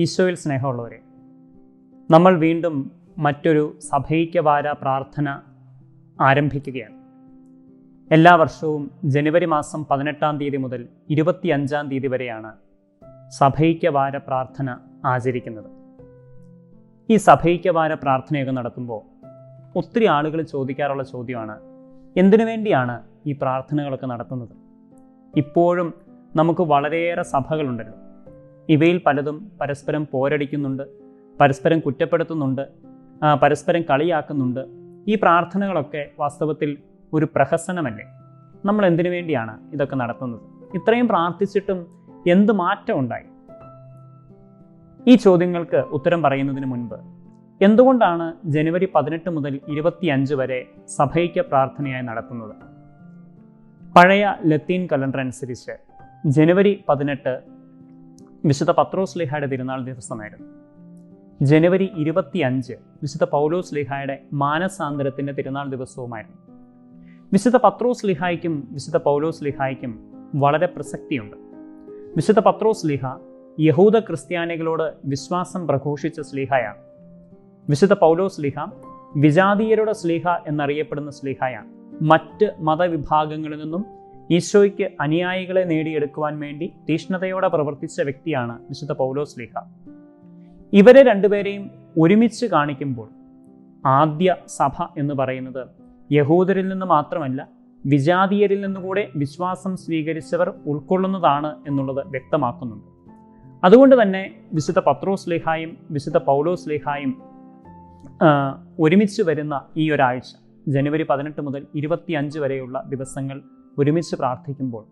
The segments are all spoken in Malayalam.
ഈശോയിൽ സ്നേഹമുള്ളവരെ നമ്മൾ വീണ്ടും മറ്റൊരു സഭൈക്യവാര പ്രാർത്ഥന ആരംഭിക്കുകയാണ്. എല്ലാ വർഷവും ജനുവരി മാസം പതിനെട്ടാം തീയതി മുതൽ ഇരുപത്തിയഞ്ചാം തീയതി വരെയാണ് സഭൈക്യവാര പ്രാർത്ഥന ആചരിക്കുന്നത്. ഈ സഭൈക്യവാര പ്രാർത്ഥനയൊക്കെ നടത്തുമ്പോൾ ഒത്തിരി ആളുകൾ ചോദിക്കാറുള്ള ചോദ്യമാണ് എന്തിനു വേണ്ടിയാണ് ഈ പ്രാർത്ഥനകളൊക്കെ നടത്തുന്നത്? ഇപ്പോഴും നമുക്ക് വളരെയേറെ സഭകളുണ്ടല്ലോ. ഇവയിൽ പലതും പരസ്പരം പോരടിക്കുന്നുണ്ട് പരസ്പരം കുറ്റപ്പെടുത്തുന്നുണ്ട് പരസ്പരം കളിയാക്കുന്നുണ്ട്. ഈ പ്രാർത്ഥനകളൊക്കെ വാസ്തവത്തിൽ ഒരു പ്രഹസനമല്ലേ? നമ്മൾ എന്തിനു വേണ്ടിയാണ് ഇതൊക്കെ നടത്തുന്നത്? ഇത്രയും പ്രാർത്ഥിച്ചിട്ടും എന്ത് മാറ്റം ഉണ്ടായി? ഈ ചോദ്യങ്ങൾക്ക് ഉത്തരം പറയുന്നതിന് മുൻപ് എന്തുകൊണ്ടാണ് ജനുവരി പതിനെട്ട് മുതൽ ഇരുപത്തിയഞ്ച് വരെ സഭയ്ക്ക് പ്രാർത്ഥനയായി നടത്തുന്നത്? പഴയ ലത്തീൻ കലണ്ടർ അനുസരിച്ച് ജനുവരി പതിനെട്ട് വിശുദ്ധ പത്രോസ് ലിഹായുടെ തിരുനാൾ ദിവസമായിരുന്നു. ജനുവരി ഇരുപത്തിയഞ്ച് വിശുദ്ധ പൗലോസ് ലിഹായുടെ മാനസാന്തരത്തിന്റെ തിരുനാൾ ദിവസവുമായിരുന്നു. വിശുദ്ധ പത്രോസ് ലിഹായ്ക്കും വിശുദ്ധ പൗലോസ് ലിഹായ്ക്കും വളരെ പ്രസക്തിയുണ്ട്. വിശുദ്ധ പത്രോസ് ലിഹ യഹൂദ ക്രിസ്ത്യാനികളോട് വിശ്വാസം പ്രഘോഷിച്ച സ്ലീഹയാണ് വിശുദ്ധ പൗലോസ് ലിഹ വിജാതീയരുടെ സ്ലിഹ എന്നറിയപ്പെടുന്ന സ്ലീഹയാണ് മറ്റ് മതവിഭാഗങ്ങളിൽ നിന്നും ഈശോയ്ക്ക് അനുയായികളെ നേടിയെടുക്കുവാൻ വേണ്ടി തീഷ്ണതയോടെ പ്രവർത്തിച്ച വ്യക്തിയാണ് വിശുദ്ധ പൗലോസ് ലേഖ. ഇവരെ രണ്ടുപേരെയും ഒരുമിച്ച് കാണിക്കുമ്പോൾ ആദ്യ സഭ എന്ന് പറയുന്നത് യഹൂദരിൽ നിന്ന് മാത്രമല്ല വിജാതീയരിൽ നിന്നുകൂടെ വിശ്വാസം സ്വീകരിച്ചവർ ഉൾക്കൊള്ളുന്നതാണ് എന്നുള്ളത് വ്യക്തമാക്കുന്നുണ്ട്. അതുകൊണ്ട് തന്നെ വിശുദ്ധ പത്രോസ് ലേഹായും വിശുദ്ധ പൗലോസ് ലേഹായും ഒരുമിച്ച് വരുന്ന ഈ ഒരാഴ്ച ജനുവരി പതിനെട്ട് മുതൽ ഇരുപത്തിയഞ്ച് വരെയുള്ള ദിവസങ്ങൾ ഒരുമിച്ച് പ്രാർത്ഥിക്കുമ്പോൾ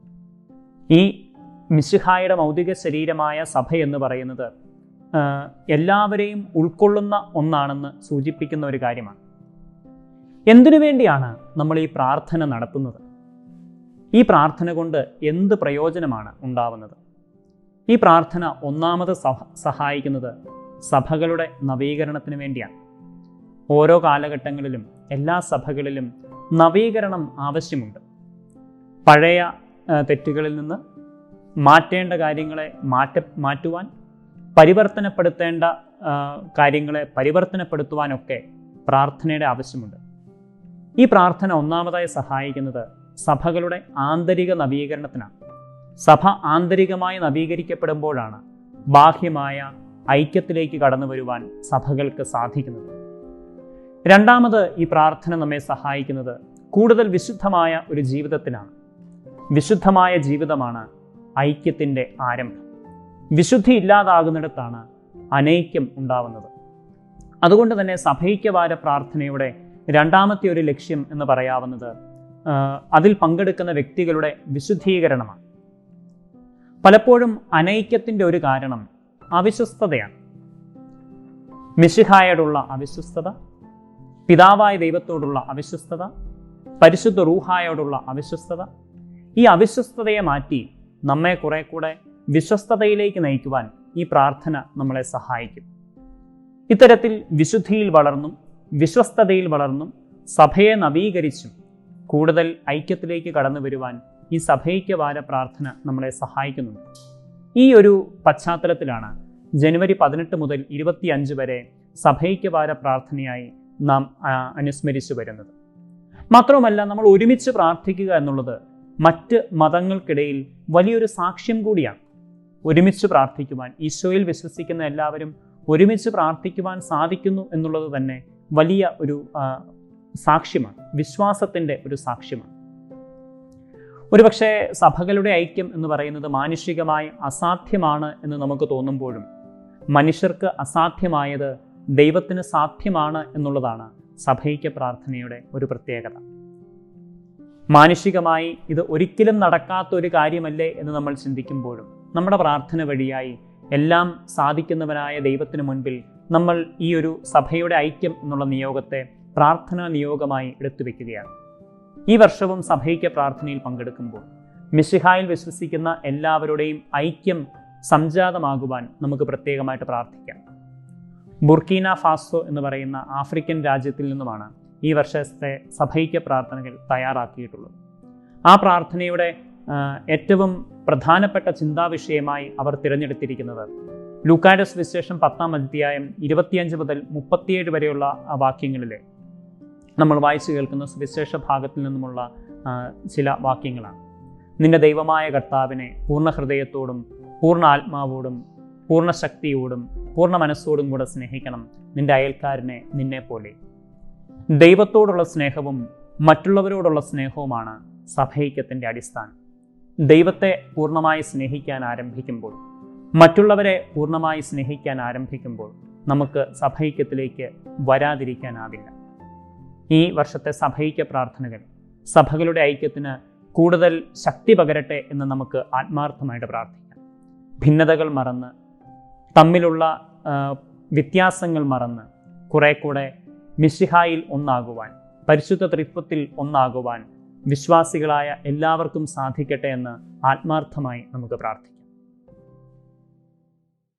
ഈ മിശിഹായുടെ മൗതിക ശരീരമായ സഭ എന്ന് പറയുന്നത് എല്ലാവരെയും ഉൾക്കൊള്ളുന്ന ഒന്നാണെന്ന് സൂചിപ്പിക്കുന്ന ഒരു കാര്യമാണ്. എന്തിനു വേണ്ടിയാണ് നമ്മൾ ഈ പ്രാർത്ഥന നടത്തുന്നത്? ഈ പ്രാർത്ഥന കൊണ്ട് എന്ത് പ്രയോജനമാണ് ഉണ്ടാവുന്നത്? ഈ പ്രാർത്ഥന ഒന്നാമത് സഹ സഹായിക്കുന്നത് സഭകളുടെ നവീകരണത്തിന് വേണ്ടിയാണ്. ഓരോ കാലഘട്ടങ്ങളിലും എല്ലാ സഭകളിലും നവീകരണം ആവശ്യമുണ്ട്. പഴയ തെറ്റുകളിൽ നിന്ന് മാറ്റേണ്ട കാര്യങ്ങളെ മാറ്റ മാറ്റുവാൻ പരിവർത്തനപ്പെടുത്തേണ്ട കാര്യങ്ങളെ പരിവർത്തനപ്പെടുത്തുവാനൊക്കെ പ്രാർത്ഥനയുടെ ആവശ്യമുണ്ട്. ഈ പ്രാർത്ഥന ഒന്നാമതായി സഹായിക്കുന്നത് സഭകളുടെ ആന്തരിക നവീകരണത്തിനാണ്. സഭ ആന്തരികമായി നവീകരിക്കപ്പെടുമ്പോഴാണ് ബാഹ്യമായ ഐക്യത്തിലേക്ക് കടന്നു വരുവാൻ സഭകൾക്ക് സാധിക്കുന്നത്. രണ്ടാമത് ഈ പ്രാർത്ഥന നമ്മെ സഹായിക്കുന്നത് കൂടുതൽ വിശുദ്ധമായ ഒരു ജീവിതത്തിനാണ്. വിശുദ്ധമായ ജീവിതമാണ് ഐക്യത്തിന്റെ ആരംഭം. വിശുദ്ധി ഇല്ലാതാകുന്നിടത്താണ് അനൈക്യം ഉണ്ടാവുന്നത്. അതുകൊണ്ട് തന്നെ സഭൈക്യവാര പ്രാർത്ഥനയുടെ രണ്ടാമത്തെ ഒരു ലക്ഷ്യം എന്ന് പറയാവുന്നത് അതിൽ പങ്കെടുക്കുന്ന വ്യക്തികളുടെ വിശുദ്ധീകരണമാണ്. പലപ്പോഴും അനൈക്യത്തിന്റെ ഒരു കാരണം അവിശ്വസ്തതയാണ്. മിശിഹായോടുള്ള അവിശ്വസ്തത പിതാവായ ദൈവത്തോടുള്ള അവിശ്വസ്തത പരിശുദ്ധ റൂഹായോടുള്ള അവിശ്വസ്തത ഈ അവിശ്വസ്തതയെ മാറ്റി നമ്മെ കുറെ കൂടെ വിശ്വസ്തതയിലേക്ക് നയിക്കുവാൻ ഈ പ്രാർത്ഥന നമ്മളെ സഹായിക്കും. ഇത്തരത്തിൽ വിശുദ്ധിയിൽ വളർന്നും വിശ്വസ്തതയിൽ വളർന്നും സഭയെ നവീകരിച്ചും കൂടുതൽ ഐക്യത്തിലേക്ക് കടന്നു വരുവാൻ ഈ സഭയ്ക്കവാര പ്രാർത്ഥന നമ്മളെ സഹായിക്കുന്നുണ്ട്. ഈ ഒരു പശ്ചാത്തലത്തിലാണ് ജനുവരി പതിനെട്ട് മുതൽ ഇരുപത്തിയഞ്ച് വരെ സഭയ്ക്കവാര പ്രാർത്ഥനയായി നാം അനുസ്മരിച്ചു വരുന്നത്. മാത്രവുമല്ല നമ്മൾ ഒരുമിച്ച് പ്രാർത്ഥിക്കുക എന്നുള്ളത് മറ്റ് മതങ്ങൾക്കിടയിൽ വലിയൊരു സാക്ഷ്യം കൂടിയാണ്. ഒരുമിച്ച് പ്രാർത്ഥിക്കുവാൻ ഈശോയിൽ വിശ്വസിക്കുന്ന എല്ലാവരും ഒരുമിച്ച് പ്രാർത്ഥിക്കുവാൻ സാധിക്കുന്നു എന്നുള്ളത് തന്നെ വലിയ ഒരു സാക്ഷ്യമാണ്. വിശ്വാസത്തിന്റെ ഒരു സാക്ഷ്യമാണ്. ഒരുപക്ഷെ സഭകളുടെ ഐക്യം എന്ന് പറയുന്നത് മാനുഷികമായി അസാധ്യമാണ് എന്ന് നമുക്ക് തോന്നുമ്പോഴും മനുഷ്യർക്ക് അസാധ്യമായത് ദൈവത്തിന് സാധ്യമാണ് എന്നുള്ളതാണ് സഭൈക്യ പ്രാർത്ഥനയുടെ ഒരു പ്രത്യേകത. മാനുഷികമായി ഇത് ഒരിക്കലും നടക്കാത്ത ഒരു കാര്യമല്ലേ എന്ന് നമ്മൾ ചിന്തിക്കുമ്പോഴും നമ്മുടെ പ്രാർത്ഥന വഴിയായി എല്ലാം സാധിക്കുന്നവനായ ദൈവത്തിനു മുൻപിൽ നമ്മൾ ഈ ഒരു സഭയുടെ ഐക്യം എന്നുള്ള നിയോഗത്തെ പ്രാർത്ഥനാ നിയോഗമായി എടുത്തു വയ്ക്കുകയാണ് ഈ വർഷവും സഭയ്ക്ക് പ്രാർത്ഥനയിൽ പങ്കെടുക്കുമ്പോൾ മിശിഹായിൽ വിശ്വസിക്കുന്ന എല്ലാവരുടെയും ഐക്യം സംജാതമാകുവാൻ നമുക്ക് പ്രത്യേകമായിട്ട് പ്രാർത്ഥിക്കാം. ബുർക്കീന ഫാസോ എന്ന് പറയുന്ന ആഫ്രിക്കൻ രാജ്യത്തിൽ നിന്നുമാണ് ഈ വർഷത്തെ സഭൈക്യ പ്രാർത്ഥനകൾ തയ്യാറാക്കിയിട്ടുള്ളത് ആ പ്രാർത്ഥനയുടെ ഏറ്റവും പ്രധാനപ്പെട്ട ചിന്താവിഷയമായി അവർ തിരഞ്ഞെടുത്തിരിക്കുന്നത് ലൂക്കായുടെ വിശേഷം പത്താം അധ്യായം ഇരുപത്തിയഞ്ച് മുതൽ മുപ്പത്തിയേഴ് വരെയുള്ള ആ വാക്യങ്ങളിൽ നമ്മൾ വായിച്ചു കേൾക്കുന്ന സുവിശേഷ ഭാഗത്തിൽ നിന്നുമുള്ള ചില വാക്യങ്ങളാണ്. നിന്റെ ദൈവമായ കർത്താവിനെ പൂർണ ഹൃദയത്തോടും പൂർണ ആത്മാവോടും പൂർണ ശക്തിയോടും പൂർണ മനസ്സോടും കൂടെ സ്നേഹിക്കണം. നിന്റെ അയൽക്കാരനെ നിന്നെ പോലെ ദൈവത്തോടുള്ള സ്നേഹവും മറ്റുള്ളവരോടുള്ള സ്നേഹവുമാണ് സഭൈക്യത്തിന്റെ അടിസ്ഥാനം. ദൈവത്തെ പൂർണമായി സ്നേഹിക്കാൻ ആരംഭിക്കുമ്പോൾ മറ്റുള്ളവരെ പൂർണമായി സ്നേഹിക്കാൻ ആരംഭിക്കുമ്പോൾ നമുക്ക് സഭൈക്യത്തിലേക്ക് വരാതിരിക്കാനാവില്ല. ഈ വർഷത്തെ സഭൈക്യ പ്രാർത്ഥനകൾ സഭകളുടെ ഐക്യത്തിന് കൂടുതൽ ശക്തി പകരട്ടെ എന്ന് നമുക്ക് ആത്മാർത്ഥമായിട്ട് പ്രാർത്ഥിക്കാം. ഭിന്നതകൾ മറന്ന് തമ്മിലുള്ള വ്യത്യാസങ്ങൾ മറന്ന് കുറെ കൂടെ മിശിഹായിൽ ഒന്നാകുവാൻ പരിശുദ്ധ ത്രിത്വത്തിൽ ഒന്നാകുവാൻ വിശ്വാസികളായ എല്ലാവർക്കും സാധിക്കട്ടെ എന്ന് ആത്മാർത്ഥമായി നമുക്ക് പ്രാർത്ഥിക്കാം.